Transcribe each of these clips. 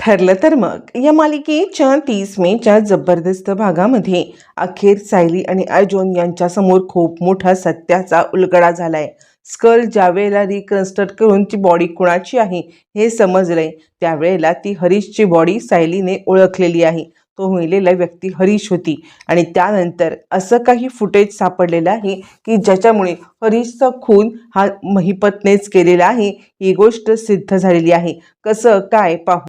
ठरलं तर मग. या मालिकेच्या तीस मेच्या जबरदस्त भागामध्ये अखेर सायली आणि अर्जुन यांच्यासमोर खूप मोठा सत्याचा उलगडा झालाय. स्कल ज्यावेळेला रिकन्स्ट्रक्ट करून ती बॉडी कुणाची आहे हे समजलंय. त्यावेळेला ती हरीशची बॉडी सायलीने ओळखलेली आहे. तो मेलेला व्यक्ती हरीश होती. आणि त्यानंतर असं काही फुटेज सापडलेलं आहे की ज्याच्यामुळे हरीशचा खून हा महिपतनेच केलेला आहे. ही गोष्ट सिद्ध झालेली आहे. कसं काय पाहू?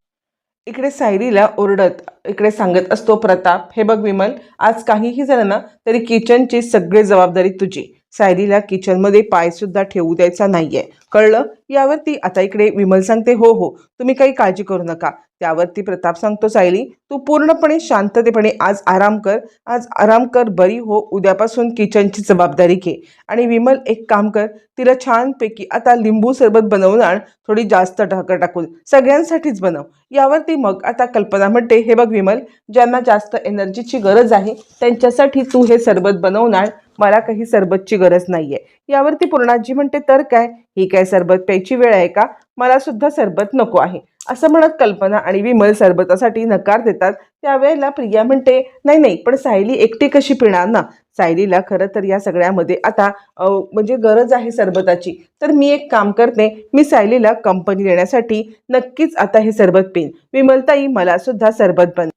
इकडे सायरीला ओरडत इकडे सांगत असतो प्रताप हे बघ विमल आज काहीही झालं ना तरी किचनची सगळी जबाबदारी तुझी. सायरीला किचनमध्ये पायसुद्धा ठेवू द्यायचा नाहीये. कळलं? यावरती आता इकडे विमल सांगते हो हो तुम्ही काही काळजी करू नका. त्यावरती प्रताप सांगतो सायली तू पूर्णपणे शांततेपणे आज आराम कर. आज आराम कर बरी हो उद्यापासून किचनची जबाबदारी घे. आणि विमल एक काम कर तिला छानपैकी आता लिंबू सरबत बनवून आण थोडी जास्त ढाकर टाकून. सगळ्यांसाठीच बनव. यावरती मग आता कल्पना म्हणते हे बघ विमल ज्यांना जास्त एनर्जीची गरज आहे त्यांच्यासाठी तू हे सरबत बनवून आण. मला काही सरबतची गरज नाहीये. यावरती पूर्णाजी म्हणते तर काय ही काय सरबत प्यायची वेळ आहे का? मला सुद्धा सरबत नको आहे. असं म्हणत कल्पना आणि विमल सरबतासाठी नकार देतात. त्यावेळेला प्रिया म्हणते नाही नाही पण सायली एकटी कशी पिणार ना? सायलीला खरं तर या सगळ्यामध्ये आता म्हणजे गरज आहे सरबताची. तर मी एक काम करते मी सायलीला कंपनी देण्यासाठी नक्कीच आता हे सरबत पिन विमलताई मला सुद्धा सरबत बन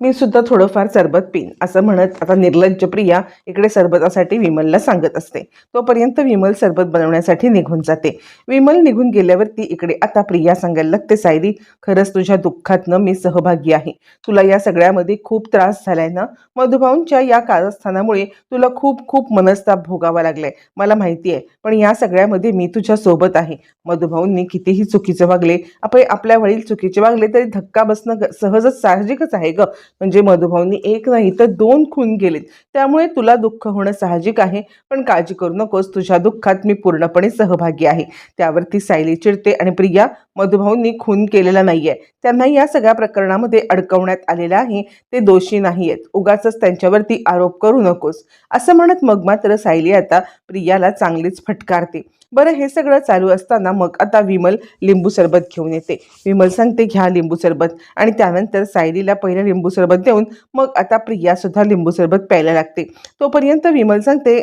मी सुद्धा थोडंफार सरबत पिन असं म्हणत आता निर्लज्ज प्रिया इकडे सरबतासाठी विमलला सांगत असते. तोपर्यंत विमल सरबत बनवण्यासाठी निघून जाते. विमल निघून गेल्यावरती इकडे आता प्रिया सांगायला लागते सायरी खरंच तुझ्या दुःखातनं मी सहभागी आहे. तुला या सगळ्यामध्ये खूप त्रास झालाय ना? मधुभाऊंच्या या कारस्थानामुळे तुला खूप खूप मनस्ताप भोगावा लागलाय. मला माहिती आहे पण या सगळ्यामध्ये मी तुझ्या सोबत आहे. मधुभाऊंनी कितीही चुकीचं वागले आपण आपल्या वडील चुकीचे वागले तरी धक्का बसणं ग- सहजच साहजिकच आहे ग. म्हणजे मधुभाऊंनी एक नाही तर दोन खून गेलेत त्यामुळे तुला दुःख होणं साहजिक आहे पण काळजी करू नकोस. तुझ्या दुःखात मी पूर्णपणे सहभागी आहे. त्यावरती सायली चिडते आणि प्रिया मधुभाऊंनी खून केलेला नाहीये. त्यांना या सगळ्या प्रकरणामध्ये अडकवण्यात आलेलं आहे. ते दोषी नाही आहेत उगाच त्यांच्यावरती आरोप करू नकोस. असं म्हणत मग मात्र सायली आता प्रियाला चांगलीच फटकारते. बरं हे सगळं चालू असताना मग आता विमल लिंबू सरबत घेऊन येते. विमल सांगते घ्या लिंबू सरबत. आणि त्यानंतर सायलीला पहिलं लिंबू सरबत देऊन मग आता प्रियासुद्धा लिंबू सरबत प्यायला लागते. तोपर्यंत विमल सांगते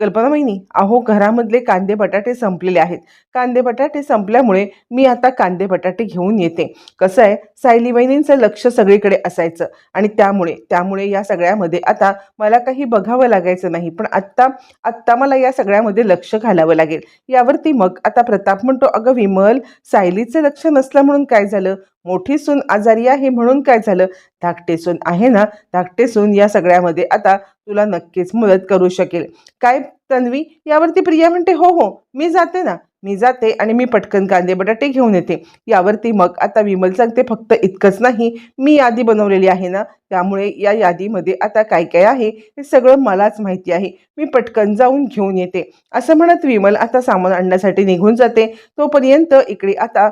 कल्पना महिनी अहो घरामधले कांदे बटाटे संपलेले आहेत. कांदे बटाटे संपल्यामुळे मी आता कांदे बटाटे घेऊन येते. कसं आहे? सायली वहिनींचं लक्ष सगळीकडे असायचं आणि त्यामुळे त्यामुळे या सगळ्यामध्ये आता मला काही बघावं लागायचं नाही. पण आत्ता आत्ता मला या सगळ्यामध्ये लक्ष घालावं लागेल. यावरती मग आता प्रताप म्हणतो अगं विमल सायलीचं लक्ष नसलं म्हणून काय झालं? मोठी सून आजारी आहे म्हणून काय झालं? धाकटे सून आहे ना? धाकटे सून या सगळ्यामध्ये आता तुला नक्कीच मदत करू शकेल. काय तन्वी? यावरती प्रिया म्हणते हो हो मी जाते ना. मी जाते आणि मी पटकन कांदे बटाटे घेऊन येते. यावरती मग आता विमल सांगते फक्त इतकंच नाही. मी यादी बनवलेली आहे ना. त्यामुळे या यादीमध्ये आता काय काय आहे हे सगळं मलाच माहिती आहे. मी पटकन जाऊन घेऊन येते. असं म्हणत विमल आता सामान आणण्यासाठी निघून जाते. तोपर्यंत इकडे आता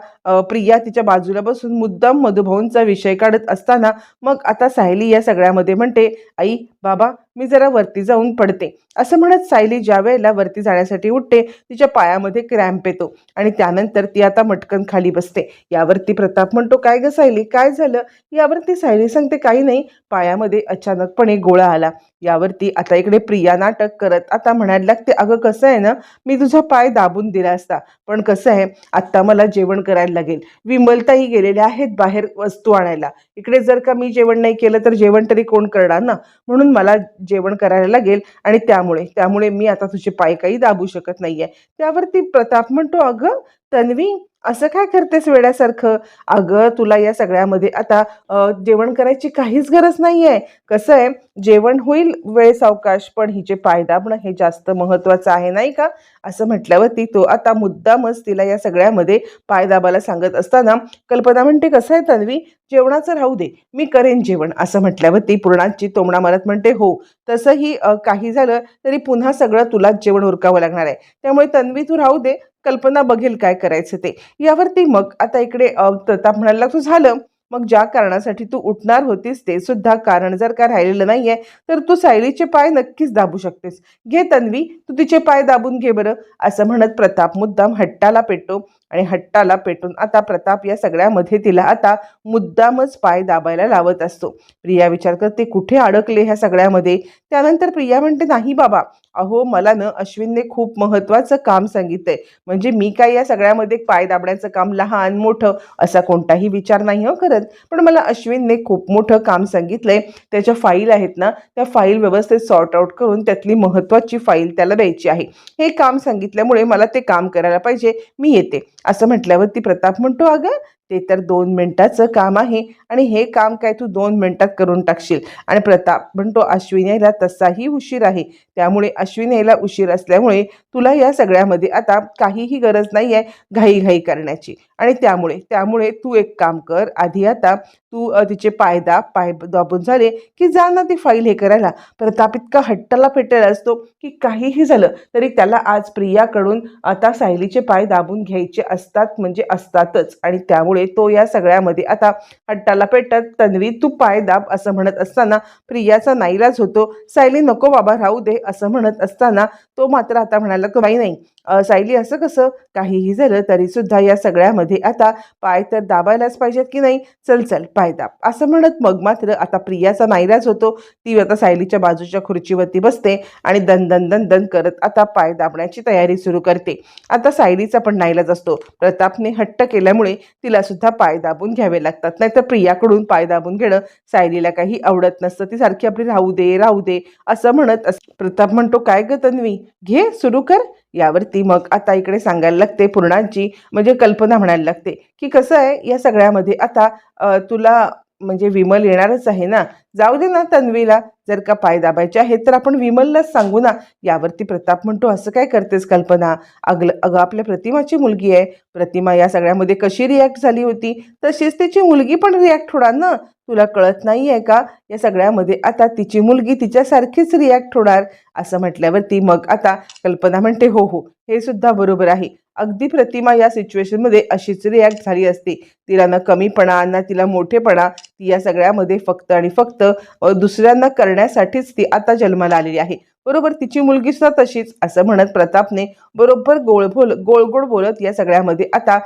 प्रिया तिच्या बाजूला बसून मुद्दाम मधुभाऊंचा विषय काढत असताना मग आता सायली या सगळ्यामध्ये म्हणते आई बाबा मी जरा वरती जाऊन पडते. असं म्हणत सायली ज्या वेळेला वरती जाण्यासाठी उठते तिच्या पायामध्ये क्रॅम्प येतो आणि त्यानंतर ती आता मटकन खाली बसते. यावरती प्रताप म्हणतो काय ग सायली? काय झालं? यावरती सायली सांगते काही नाही. पायामध्ये अचानकपणे गोळा आला. यावरती आता इकडे प्रिया नाटक करत आता म्हणायला लागते अगं कसं आहे ना मी तुझा पाय दाबून दिला असता पण कसं आहे आत्ता मला जेवण करायला लागेल. विमलताही गेलेल्या आहेत बाहेर वस्तू आणायला. इकडे जर का मी जेवण नाही केलं तर जेवण तरी कोण करणार ना? म्हणून मला जेवण करायला लागेल आणि त्यामुळे त्यामुळे मी आता तुझे पाय काही दाबू शकत नाहीये. त्यावरती प्रताप म्हणतो अगं तन्वी असं काय करतेस वेड्यासारखं? अगं तुला या सगळ्यामध्ये आता जेवण करायची काहीच गरज नाही आहे कसं आहे जेवण होईल वेळ सावकाश पण हिचे पाय दाबणं हे जास्त महत्त्वाचं आहे नाही का? असं म्हटल्यावरती तो आता मुद्दामच तिला या सगळ्यामध्ये पाय दाबायला सांगत असताना कल्पना म्हणते कसं आहे तन्वी? जेवणाचं राहू दे. मी करेन जेवण. असं म्हटल्यावरती पूर्णाची तोमणा मारत म्हणते हो. तसंही काही झालं तरी पुन्हा सगळं तुलाच जेवण उरकावं लागणार आहे. त्यामुळे तन्वी तू राहू दे. कल्पना बघेल काय करायचं ते. यावरती मग आता इकडे प्रताप म्हणायला लागतो झालं. मग ज्या कारणासाठी तू उठणार होतीस ते सुद्धा कारण जर का राहिलेलं नाहीये तर तू सायलीचे पाय नक्कीच दाबू शकतेस. घे तन्वी तू तिचे पाय दाबून घे बरं असं म्हणत प्रताप मुद्दाम हट्टाला पेटतो. आणि हट्टाला पेटून आता प्रताप या सगळ्यामध्ये तिला आता मुद्दामच पाय दाबायला लावत असतो. प्रिया विचार करते कुठे अडकले ह्या सगळ्यामध्ये? त्यानंतर प्रिया म्हणते नाही बाबा. अहो मला न अश्विनने खूप महत्त्वाचं काम सांगितलंय. म्हणजे मी काय या सगळ्यामध्ये पाय दाबण्याचं काम लहान मोठं असा कोणताही विचार नाही हो करत. पण मला अश्विनने खूप मोठं काम सांगितलंय. त्याच्या फाईल आहेत ना त्या फाईल व्यवस्थित सॉर्ट आउट करून त्यातली महत्त्वाची फाईल त्याला द्यायची आहे. हे काम सांगितल्यामुळे मला ते काम करायला पाहिजे. मी येते. असं म्हटल्यावरती प्रताप म्हणतो अगं ते तर दोन मिनिटाचं काम आहे. आणि हे काम काय तू दोन मिनिटात करून टाकशील? आणि प्रताप म्हणतो अश्विन तसाही उशीर आहे. त्यामुळे अश्विन उशीर असल्यामुळे तुला या सगळ्यामध्ये आता काहीही गरज नाही आहे घाईघाई करण्याची. आणि त्यामुळे त्यामुळे तू एक काम कर आधी आता तू तिचे पाय दाब पाय दाबून झाले की जा ना ती फाईल हे करायला. प्रताप इतका हट्टाला पेटेला असतो की काहीही झालं तरी त्याला आज प्रियाकडून आता सायलीचे पाय दाबून घ्यायचे असतात म्हणजे असतातच. आणि त्यामुळे तो या सगळ्यामध्ये आता हट्टाला पेटत तन्वी तू पाय दाब असं म्हणत असताना प्रियाचा नाईलाज होतो. सायली नको बाबा राहू दे असं म्हणत असताना तो मात्र आता म्हणाला तो नाही सायली असं कसं? काहीही झालं तरी सुद्धा या सगळ्यामध्ये आता पाय तर दाबायलाच पाहिजेत की नाही? चल चल पाय दाब. असं म्हणत मग मात्र आता प्रियाचा नाईलाज होतो. ती आता सायलीच्या बाजूच्या खुर्चीवरती बसते आणि दन दन दन दन करत आता पाय दाबण्याची तयारी सुरू करते. आता सायलीचा पण नाईलाज असतो. प्रतापने हट्ट केल्यामुळे तिला सुद्धा पाय दाबून घ्यावे लागतात. नाहीतर प्रियाकडून पाय दाबून घेणं सायलीला काही आवडत नसतं. ती सारखी आपली राहू दे राहू दे असं म्हणत प्रताप म्हणतो काय ग तन्वी? घे सुरू कर. यावरती मग आता इकडे सांगायला लागते पूर्णांची म्हणजे कल्पना म्हणायला लागते की कसं आहे या सगळ्यामध्ये आता तुला म्हणजे विमल येणारच आहे ना? जाऊ दे ना तन्वीला जर का पाय दाबायचे आहेत तर आपण विमललाच सांगू ना? यावरती प्रताप म्हणतो असं काय करतेस कल्पना? अगल अगं आपल्या प्रतिमाची मुलगी आहे. प्रतिमा या सगळ्यामध्ये कशी रिॲक्ट झाली होती? तशीच तिची मुलगी पण रिॲक्ट होणार ना? तुला कळत नाही आहे का? या सगळ्यामध्ये आता तिची मुलगी तिच्यासारखीच रिॲक्ट होणार असं म्हटल्यावरती मग आता कल्पना म्हणते हो हो हे सुद्धा बरोबर आहे. अगदी प्रतिमा या सिच्युएशनमध्ये अशीच रिॲक्ट झाली असती. तिला ना कमीपणा ना तिला मोठेपणा ती या सगळ्यामध्ये फक्त आणि फक्त दुसऱ्यांना करण्यासाठीच ती आता जन्माला आलेली आहे. बरोबर तिची मुलगी सुद्धा तशीच असं म्हणत प्रतापने बरोबर गोळ बोल गोड बोलत या सगळ्यामध्ये आता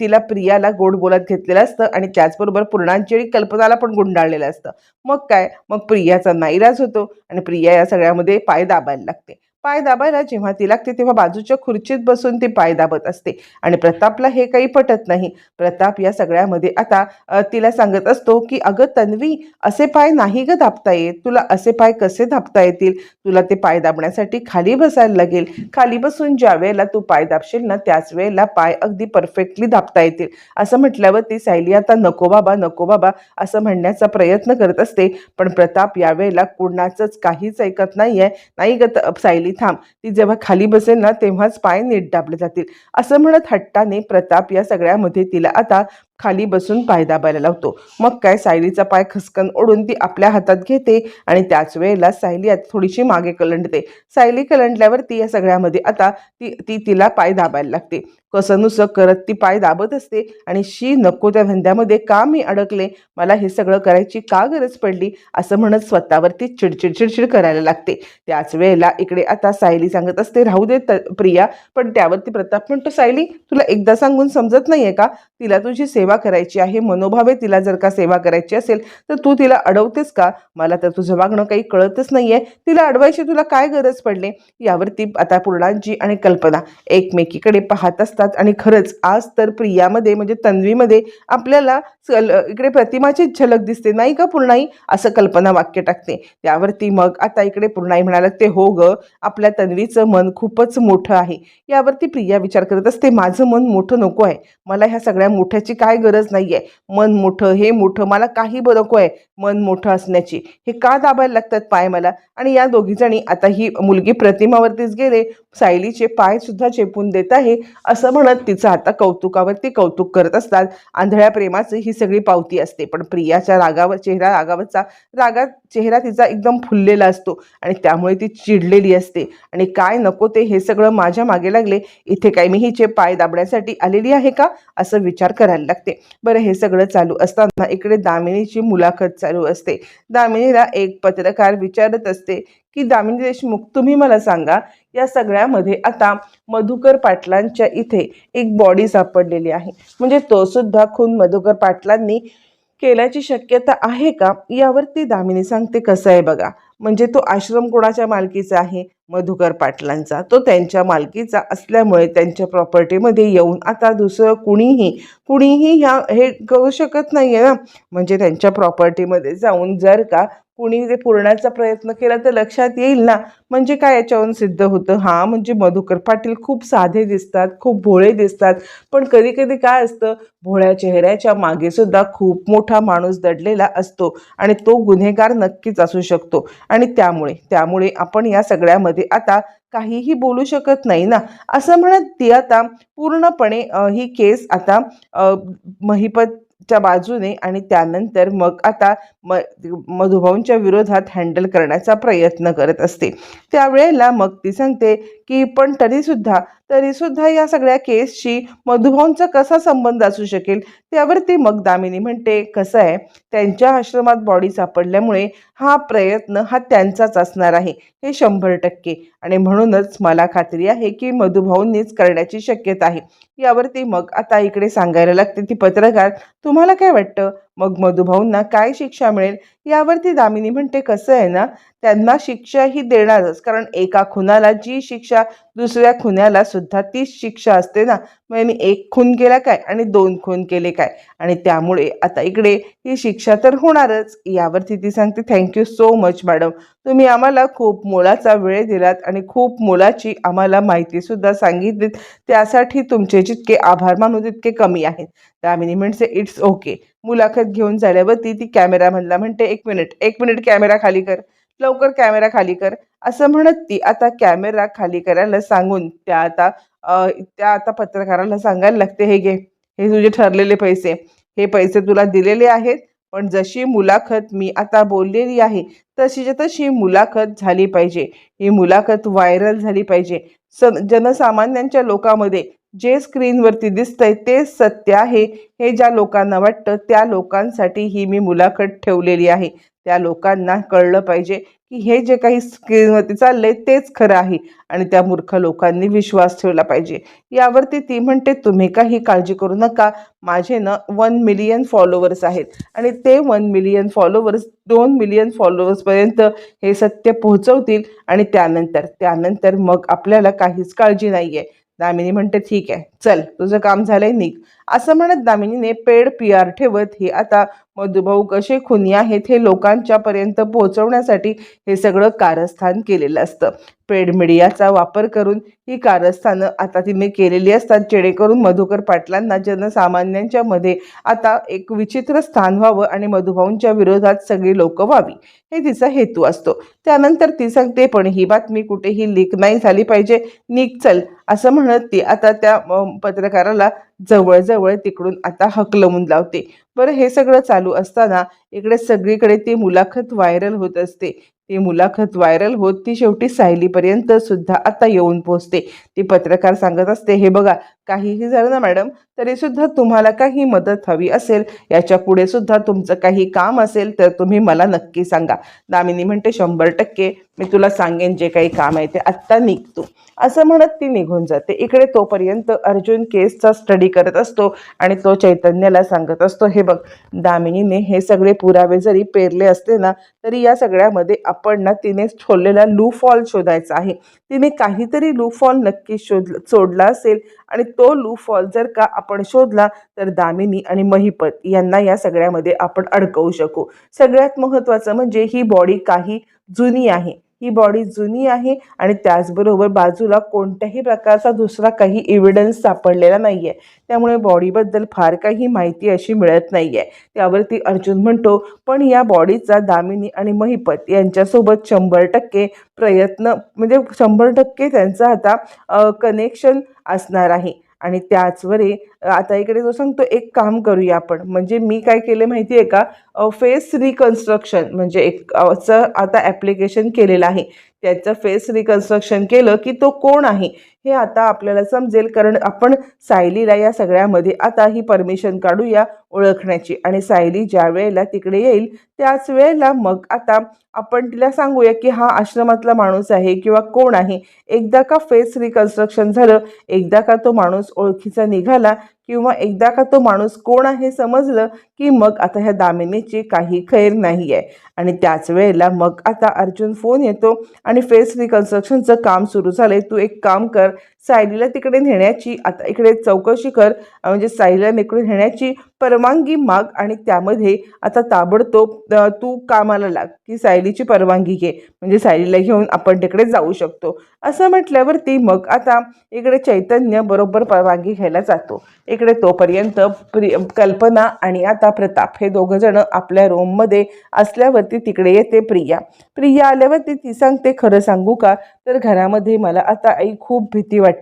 तिला प्रियाला गोड बोलत घेतलेलं असतं आणि त्याचबरोबर पूर्णांची आणि कल्पनाला पण गुंडाळलेलं असतं. मग काय? मग प्रियाचा नाईलाज होतो आणि प्रिया या सगळ्यामध्ये पाय दाबायला लागते. पाय दाबायला जेव्हा ती लागते तेव्हा बाजूच्या खुर्चीत बसून ती पाय दाबत असते. आणि प्रतापला हे काही पटत नाही. प्रताप या सगळ्यामध्ये आता तिला सांगत असतो की अगं तन्वी असे पाय नाही ग दाबता येत. तुला असे पाय कसे दाबता येतील? तुला ते पाय दाबण्यासाठी खाली बसायला लागेल. खाली बसून ज्या वेळेला तू पाय दाबशील ना त्याच वेळेला पाय अगदी परफेक्टली दाबता येतील. असं म्हटल्यावर ती सायली आता नको बाबा नको बाबा असं म्हणण्याचा प्रयत्न करत असते. पण प्रताप यावेळेला कुणाचंच काहीच ऐकत नाहीये. नाही ग त- सायली थांब. ती जेव्हा खाली बसेल ना तेव्हाच पाय नीट दाबले जातील. असं म्हणत हट्टाने प्रताप या सगळ्यामध्ये तिला आता खाली बसून पाय दाबायला लावतो. मग काय सायलीचा पाय खसकन ओढून ती आपल्या हातात घेते आणि त्याच वेळेला सायली आता थोडीशी मागे कलंडते. सायली कलंडल्यावर ती या सगळ्यामध्ये आता ती ती तिला पाय दाबायला लागते. कसनुसं करत ती पाय दाबत असते आणि शी नको त्या धंद्यामध्ये का मी अडकले? मला हे सगळं करायची का गरज पडली? असं म्हणत स्वतःवरती चिडचिड चिडचिड करायला लागते. त्याच वेळेला इकडे आता सायली सांगत असते राहू दे प्रिया. पण त्यावरती प्रताप म्हणतो सायली तुला एकदा सांगून समजत नाहीये का? तिला तुझी सेवा सेवा करायची आहे मनोभावे तिला जर का सेवा करायची असेल तर तू तिला अडवतेस का? मला तर तुझं वागणं काही कळतच नाहीये. तिला अडवायची तुला काय गरज पडली? यावरती आता पूर्णांची आणि कल्पना एकमेकीकडे पाहत असतात आणि खरंच आज तर प्रियामध्ये म्हणजे तन्वीमध्ये आपल्याला सल- इकडे प्रतिमाची झलक दिसते. नाही का पूर्णाई? असं कल्पना वाक्य टाकते. त्यावरती मग आता इकडे पूर्णाई म्हणाला ते हो ग आपल्या तन्वीचं मन खूपच मोठं आहे. यावरती प्रिया विचार करत असते माझं मन मोठं नको आहे. मला ह्या सगळ्या मोठ्याची काय गरज नाहीये. मन मोठं हे मोठं मला काही ब- नको आहे. मन मोठं असण्याची. हे का दाबायला लागतात पाय मला? आणि या दोघीजणी आता ही मुलगी प्रतिमावरतीच गेले सायलीचे पाय सुद्धा चेपून देत आहे असं म्हणत तिचं आता कौतुकावरती कौतुक करत असतात. आंधळ्या प्रेमाची ही सगळी पावती असते पण प्रियाच्या रागावर चेहरा रागावरचा रागात चेहरा तिचा एकदम फुललेला असतो आणि त्यामुळे ती चिडलेली असते. आणि काय नको ते हे सगळं माझ्या मागे लागले इथे काय मी हिचे पाय दाबण्यासाठी आलेली आहे का असं विचार करायला लागते. बरं हे सगळं चालू असताना इकडे दामिनीची मुलाखत चालू असते. दामिनीला एक पत्रकार विचारत असते की दामिनी देशमुख तुम्ही मला सांगा या सगळ्यामध्ये आता मधुकर पाटलांच्या इथे एक बॉडी सापडलेली आहे. म्हणजे तो सुद्धा खून मधुकर पाटलांनी केल्याची शक्यता आहे का? यावरती दामिनी सांगते कसं आहे बघा. म्हणजे तो आश्रम कोणाच्या मालकीचा आहे? मधुकर पाटलांचा. तो त्यांच्या मालकीचा असल्यामुळे त्यांच्या प्रॉपर्टीमध्ये येऊन आता दुसरं कुणीही कुणीही ह्या हे करू शकत नाही आहे ना. म्हणजे त्यांच्या प्रॉपर्टीमध्ये जाऊन जर का कुणी ते पुरण्याचा प्रयत्न केला तर लक्षात येईल ना. म्हणजे काय याच्यावरून सिद्ध होतं? हां म्हणजे मधुकर पाटील खूप साधे दिसतात खूप भोळे दिसतात. पण कधी कधी काय असतं? भोळ्या चेहऱ्याच्या मागे सुद्धा खूप मोठा माणूस दडलेला असतो आणि तो गुन्हेगार नक्कीच असू शकतो. आणि त्यामुळे त्यामुळे आपण या सगळ्यामध्ये आता काहीही बोलू शकत नाही ना. असं म्हणत ती आता पूर्णपणे ही केस आता महिपत च्या बाजूने आणि त्यानंतर मग आता म मधुभाऊंच्या विरोधात हँडल करण्याचा प्रयत्न करत असते. त्यावेळेला मग ती सांगते की पण तरीसुद्धा तरीसुद्धा या सगळ्या केसशी मधुभाऊंचा कसा संबंध असू शकेल त्यावरती मग दामिनी म्हणते कसं आहे? त्यांच्या आश्रमात बॉडी सापडल्यामुळे हा प्रयत्न हा त्यांचाच असणार आहे हे शंभर टक्के. आणि म्हणूनच मला खात्री आहे की मधुभाऊंनीच करण्याची शक्यता आहे. यावरती मग आता इकडे सांगायला लागते ती पत्रकार तुम्हाला काय वाटतं? मग मधुभाऊंना काय शिक्षा मिळेल यावरती दामिनी म्हणते कसं आहे ना त्यांना शिक्षा ही देणारच. कारण एका खुनाला जी शिक्षा दुसऱ्या खुन्याला सुद्धा तीच शिक्षा असते ना. म्हणजे मी एक खून केला काय आणि दोन खून केले काय? आणि त्यामुळे आता इकडे ही शिक्षा तर होणारच. यावरती ती सांगते थँक्यू सो मच मॅडम तुम्ही आम्हाला खूप मोलाचा वेळ दिलात आणि खूप मोलाची आम्हाला माहितीसुद्धा सांगितलीत. त्यासाठी तुमचे जितके आभार मानू तितके कमी आहेत. दामिनी म्हणते इट्स ओके मुलाखत घेऊन झाल्यावरती ती कॅमेरामॅनला म्हणते एक मिनिट एक मिनिट कॅमेरा खाली कर लवकर कॅमेरा खाली कर. असं म्हणत ती आता कॅमेरा खाली करायला सांगून त्या आता त्या आता पत्रकाराला सांगायला लागते हे घे हे तुझे ठरलेले पैसे हे पैसे तुला दिलेले आहेत पण जशी मुलाखत मी आता बोललेली आहे तशीच्या तशी मुलाखत झाली पाहिजे. ही मुलाखत व्हायरल झाली पाहिजे. स जनसामान्यांच्या लोकांमध्ये जे स्क्रीनवरती दिसतंय तेच सत्य आहे. हे ज्या लोकांना वाटतं त्या लोकांसाठी ही मी मुलाखत ठेवलेली आहे. त्या लोकांना कळलं पाहिजे की हे जे काही स्क्रीनवरती चाललंय तेच खरं आहे आणि त्या मूर्ख लोकांनी विश्वास ठेवला पाहिजे. यावरती ती म्हणते तुम्ही काही काळजी करू नका. माझे ना वन मिलियन फॉलोवर्स आहेत आणि ते वन मिलियन फॉलोवर्स दोन मिलियन फॉलोवर्सपर्यंत हे सत्य पोहोचवतील आणि त्यानंतर त्यानंतर मग आपल्याला काहीच काळजी नाही आहे दामिनी म्हणते ठीक आहे चल तुझं काम झालंय निघ. असं म्हणत दामिनीने पेड पी आर ठेवत ही आता मधुभाऊ कसे खुनी आहेत हे लोकांच्या पर्यंत पोहोचवण्यासाठी हे सगळं कारस्थान केलेलं असतं. पेड मीडियाचा वापर करून ही कारस्थानं आता तिने केलेली असतात. जेणेकरून मधुकर पाटलांना जनसामान्यांच्या मध्ये आता एक विचित्र स्थान व्हावं आणि मधुभाऊंच्या विरोधात सगळी लोक व्हावी हे तिचा हेतू असतो. त्यानंतर ती सांगते पण ही बातमी कुठेही लीक नाही झाली पाहिजे. निक चल. असं म्हणत ती आता त्या पत्रकाराला जवळजवळ तिकडून आता हकलवून लावते. बरं हे सगळं चालू असताना इकडे सगळीकडे ती मुलाखत व्हायरल होत असते. ती मुलाखत व्हायरल होत ती शेवटी सायलीपर्यंत सुद्धा आता येऊन पोहोचते. ती पत्रकार सांगत असते हे बघा काहीही झालं ना मॅडम तरी सुद्धा तुम्हाला काही मदत हवी असेल याच्यापुढे सुद्धा तुमचं काही काम असेल तर तुम्ही मला नक्की सांगा. दामिनी म्हणते शंभर टक्के. मी तुला सांगेन जे काही काम आहे ते आत्ता निघतो. असं म्हणत ती निघून जाते. इकडे तोपर्यंत अर्जुन केसचा स्टडी करत असतो आणि तो चैतन्याला सांगत असतो हे बघ दामिनीने हे सगळे पुरावे जरी पेरले असते ना तरी या सगळ्यामध्ये आपण ना तिने ठोललेला लू फॉल शोधायचा आहे. तिने काहीतरी लू फॉल नक्की शोध सोडला असेल. आणि तो लू फॉल जर का आपण शोधला तर दामिनी आणि महिपत यांना या सगळ्यामध्ये आपण अडकवू शकू. सगळ्यात महत्त्वाचं म्हणजे ही बॉडी काही जुनी आहे. ही बॉडी जुनी आहे आणि त्याचबरोबर बाजूला कोणत्याही प्रकारचा दुसरा काही एव्हिडन्स सापडलेला नाही आहे त्यामुळे बॉडीबद्दल फार काही माहिती अशी मिळत नाही आहे त्यावरती अर्जुन म्हणतो पण या बॉडीचा दामिनी आणि महिपत यांच्यासोबत शंभर टक्के प्रयत्न म्हणजे शंभर टक्के त्यांचा आता कनेक्शन असणार आहे. आणि त्याचवरे आता इकडे जो सांगतो एक काम करूया आपण. म्हणजे मी काय केलं माहिती आहे का फेस रिकन्स्ट्रक्शन म्हणजे एक चं आता ॲप्लिकेशन केलेलं आहे. त्याचं फेस रिकन्स्ट्रक्शन केलं की तो कोण आहे? हे आता आपल्याला समजेल कारण आपण सायलीला या सगळ्यामध्ये आता ही परमिशन काढूया ओळखण्याची. आणि सायली ज्या वेळेला तिकडे येईल त्याच वेळेला मग आता आपण तिला सांगूया की हा आश्रमातला माणूस आहे किंवा कोण आहे. एकदा का फेस रिकन्स्ट्रक्शन झालं एकदा का तो माणूस ओळखीचा निघाला किंवा एकदा का तो माणूस कोण आहे समजलं की मग आता ह्या दामिनीची काही खैर नाही आहे आणि त्याच वेळेला मग आता अर्जुन फोन येतो आणि फेस रिकन्स्ट्रक्शनचं काम सुरू झालं आहे तू एक काम कर euh, सायलीला तिकडे नेण्याची आता इकडे चौकशी कर म्हणजे सायलीला इकडे नेण्याची परवानगी माग आणि त्यामध्ये आता ताबडतोब तू कामाला लाग की सायलीची परवानगी घे. म्हणजे सायलीला घेऊन आपण तिकडे जाऊ शकतो. असं म्हटल्यावरती मग आता इकडे चैतन्य बरोबर परवानगी घ्यायला जातो. इकडे तोपर्यंत प्रि कल्पना आणि आता प्रताप हे दोघं जण आपल्या रूममध्ये असल्यावरती तिकडे येते प्रिया. प्रिया आल्यावरती ती सांगते खरं सांगू का? तर घरामध्ये मला आता आई खूप भीती वाटते.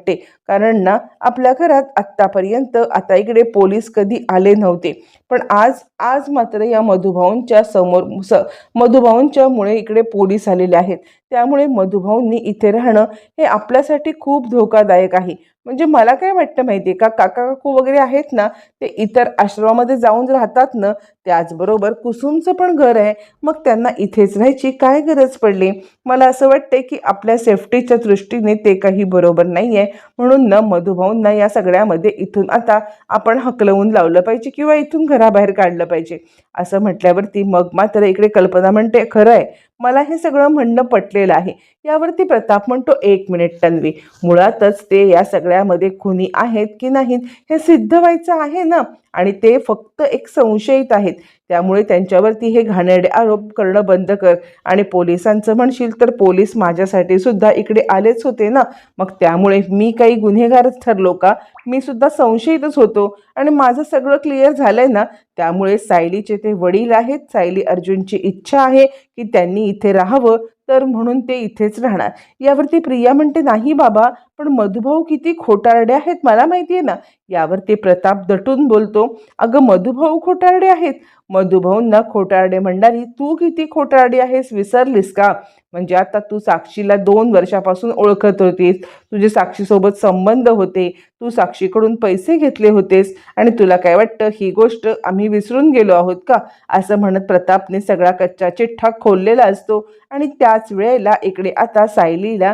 कारण ना आपल्या घरात आत्तापर्यंत आता इकडे पोलीस कधी आले नव्हते. पण आज आज मात्र या मधुभाऊंच्या समोर स मधुभाऊंच्या मुळे इकडे पोलीस आलेले आहेत. त्यामुळे मधुभाऊंनी इथे राहणं हे आपल्यासाठी खूप धोकादायक आहे. म्हणजे मला काय वाटतं माहिती आहे का? काका काकू वगैरे आहेत ना ते इतर आश्रमामध्ये जाऊन राहतात ना त्याचबरोबर कुसुमचं पण घर आहे. मग त्यांना इथेच राहायची काय गरज पडली? मला असं वाटते की आपल्या सेफ्टीच्या दृष्टीने ते काही बरोबर नाही आहे म्हणून न मधुभाऊंना या सगळ्यामध्ये इथून आता आपण हकलवून लावलं पाहिजे किंवा इथून घराबाहेर काढलं पाहिजे. असं म्हटल्यावरती मग मात्र इकडे कल्पना म्हणते खरं आहे मला हे सगळं म्हणणं पटलेलं आहे. यावरती प्रताप म्हणतो एक मिनिट तन्वी. मुळातच ते या सगळ्यामध्ये खुनी आहेत की नाहीत? हे सिद्ध व्हायचं आहे ना? आणि ते फक्त एक संशयित आहेत. त्यामुळे त्यांच्यावरती हे घाणेरडे आरोप करणं बंद कर. आणि पोलिसांचं म्हणशील तर पोलीस माझ्यासाठी सुद्धा इकडे आलेच होते ना? मग त्यामुळे मी काही गुन्हेगारच ठरलो का? मी सुद्धा संशयितच होतो. आणि माझं सगळं क्लिअर झालंय ना? त्यामुळे सायलीचे ते वडील आहेत. सायली अर्जुनची इच्छा आहे की त्यांनी इथे राहावं. तर म्हणून ते इथेच राहणार. यावरती प्रिया म्हणते नाही बाबा पण मधुभाऊ किती खोटारडे आहेत मला माहिती आहे ना. यावरती प्रताप दटून बोलतो अगं मधुभाऊ खोटारडे आहेत. मधुभाऊंना खोटारडे म्हणणारी तू किती खोटारडे आहेस विसरलीस का? म्हणजे आता तू साक्षीला दोन वर्षापासून ओळखत होतीस. तुझे साक्षीसोबत संबंध होते. तू साक्षीकडून पैसे घेतले होतेस. आणि तुला काय वाटतं ही गोष्ट आम्ही विसरून गेलो आहोत का? असं म्हणत प्रतापने सगळा कच्चा चिठ्ठा खोललेला असतो. आणि त्याच वेळेला इकडे आता सायलीला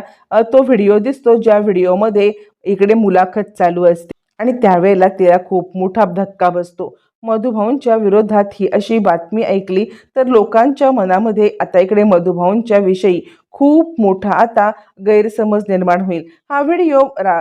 तो व्हिडिओ दिसतो ज्या व्हिडिओमध्ये इकडे मुलाखत चालू असते. आणि त्यावेळेला तिला खूप मोठा धक्का बसतो. मधुभाऊंच्या विरोधात ही अशी बातमी ऐकली तर लोकांच्या मनामध्ये आता इकडे मधुभाऊंच्या विषयी खूप मोठा आता गैरसमज निर्माण होईल. हा व्हिडिओ रा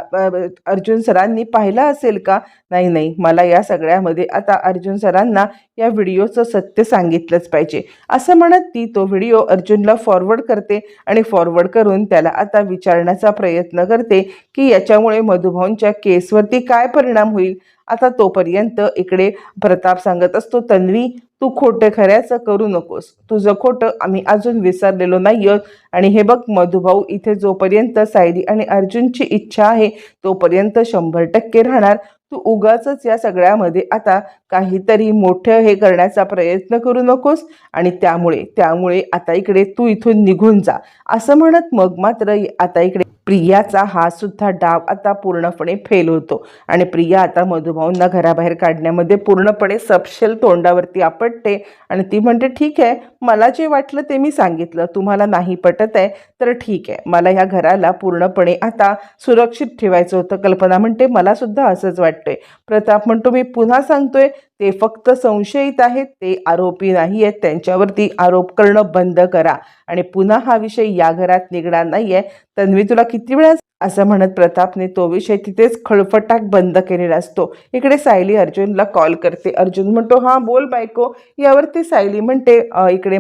अर्जुन सरांनी पाहिला असेल का? नाही नाही. मला या सगळ्यामध्ये आता अर्जुन सरांना या व्हिडिओचं सत्य सांगितलंच पाहिजे. असं म्हणत ती तो व्हिडिओ अर्जुनला फॉरवर्ड करते आणि फॉरवर्ड करून त्याला आता विचारण्याचा प्रयत्न करते की याच्यामुळे मधुभाऊंच्या केसवरती काय परिणाम होईल? आता तोपर्यंत इकडे प्रताप सांगत असतो तन्वी तू खोटं खऱ्याचं करू नकोस. तुझं खोटं आम्ही अजून विसरलेलो नाही आणि हे बघ मधुभाऊ इथे जोपर्यंत सायली आणि अर्जुनची इच्छा आहे तोपर्यंत शंभर टक्के राहणार. तू उगाचच या सगळ्यामध्ये आता काहीतरी मोठं हे करण्याचा प्रयत्न करू नकोस आणि त्यामुळे त्यामुळे आता इकडे तू इथून निघून जा. असं म्हणत मग मात्र आता इकडे प्रियाचा हा सुद्धा डाव आता पूर्णपणे फेल होतो आणि प्रिया आता मधुभाऊंना घराबाहेर काढण्यामध्ये पूर्णपणे सपशेल तोंडावरती आपटते आणि ती म्हणते ठीक आहे मला जे वाटलं ते मी सांगितलं. तुम्हाला नाही पटत आहे तर ठीक आहे. मला ह्या घराला पूर्णपणे आता सुरक्षित ठेवायचं होतं. कल्पना म्हणते मला सुद्धा असंच वाटतंय. प्रताप म्हणतो मी पुन्हा सांगतोय ते फक्त संशयित आहेत ते आरोपी नाही आहेत त्यांच्यावरती आरोप करणं बंद करा. आणि पुन्हा हा विषय या घरात निघणार नाहीये. तन्वी तुला किती वेळा असं म्हणत प्रतापने तो विषय तिथेच खळफटाक बंद केलेला असतो. इकडे सायली अर्जुनला कॉल करते. अर्जुन म्हणतो हां बोल बायको. यावरती सायली म्हणते इकडे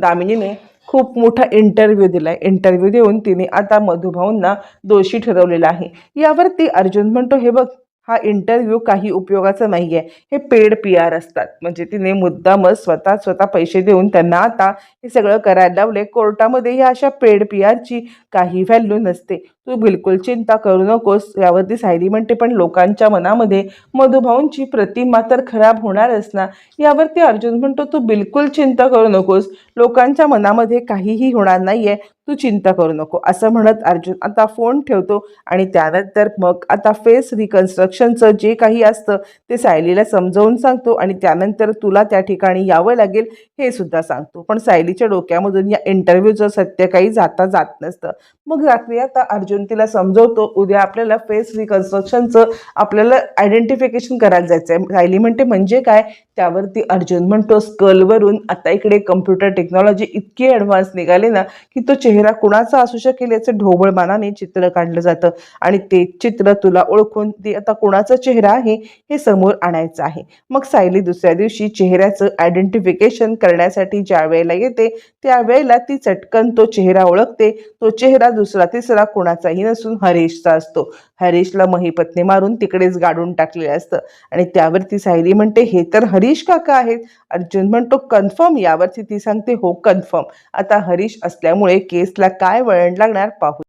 दामिनीने खूप मोठा इंटरव्ह्यू दिलाय. इंटरव्ह्यू देऊन तिने आता मधुभाऊंना दोषी ठरवलेला आहे. यावरती अर्जुन म्हणतो हे बघ हा इंटरव्ह्यू काही उपयोगाचा नाही आहे हे पेड पी आर असतात. म्हणजे तिने मुद्दामच स्वतः स्वतः पैसे देऊन त्यांना आता हे सगळं करायला लावले कोर्टामध्ये ह्या अशा पेड पी आरची काही व्हॅल्यू नसते. तू बिलकुल चिंता करू नकोस. यावरती सायली म्हणते पण लोकांच्या मनामध्ये मधुभाऊंची प्रतिमा तर खराब होणारच ना? यावरती अर्जुन म्हणतो तू बिलकुल चिंता करू नकोस. लोकांच्या मनामध्ये काहीही होणार नाहीये. तू चिंता करू नको. असं म्हणत अर्जुन आता फोन ठेवतो आणि त्यानंतर मग आता फेस रिकन्स्ट्रक्शनचं जे काही असतं ते सायलीला समजावून सांगतो आणि त्यानंतर तुला त्या ठिकाणी यावं लागेल हे सुद्धा सांगतो. पण सायलीच्या डोक्यामधून या इंटरव्ह्यूचं सत्य काही जाता जात नसतं. मग रात्री आता अर्जुन तिला समजवतो उद्या आपल्याला फेस रिकन्स्ट्रक्शनचं आपल्याला आयडेंटिफिकेशन करायला जायचं आहे सायली म्हणते म्हणजे काय? त्यावरती अर्जुन म्हणतो स्कलवरून आता इकडे कम्प्युटर टेक्नॉलॉजी इतकी ॲडव्हान्स निघाली ना की तो चेहरा कुणाचा असू शकेल याचं ढोबळमानाने चित्र काढलं जातं. आणि ते चित्र तुला ओळखून ते आता कुणाचा चेहरा आहे हे समोर आणायचं आहे. मग सायली दुसऱ्या दिवशी चेहऱ्याचं आयडेंटिफिकेशन करण्यासाठी ज्या वेळेला येते त्यावेळेला ती चटकन तो चेहरा ओळखते. तो चेहरा दुसरा तिसरा कुणाचाही नसून हरीशचा असतो. हरीशला महिपत्नी मारून तिकडेच गाडून टाकलेलं असतं. आणि त्यावरती सायली म्हणते हे तर हरीश काका आहेत. अर्जुन म्हणतो कन्फर्म यावरती ती सांगते हो कन्फर्म. आता हरीश असल्यामुळे केसला काय वळण लागणार पाहू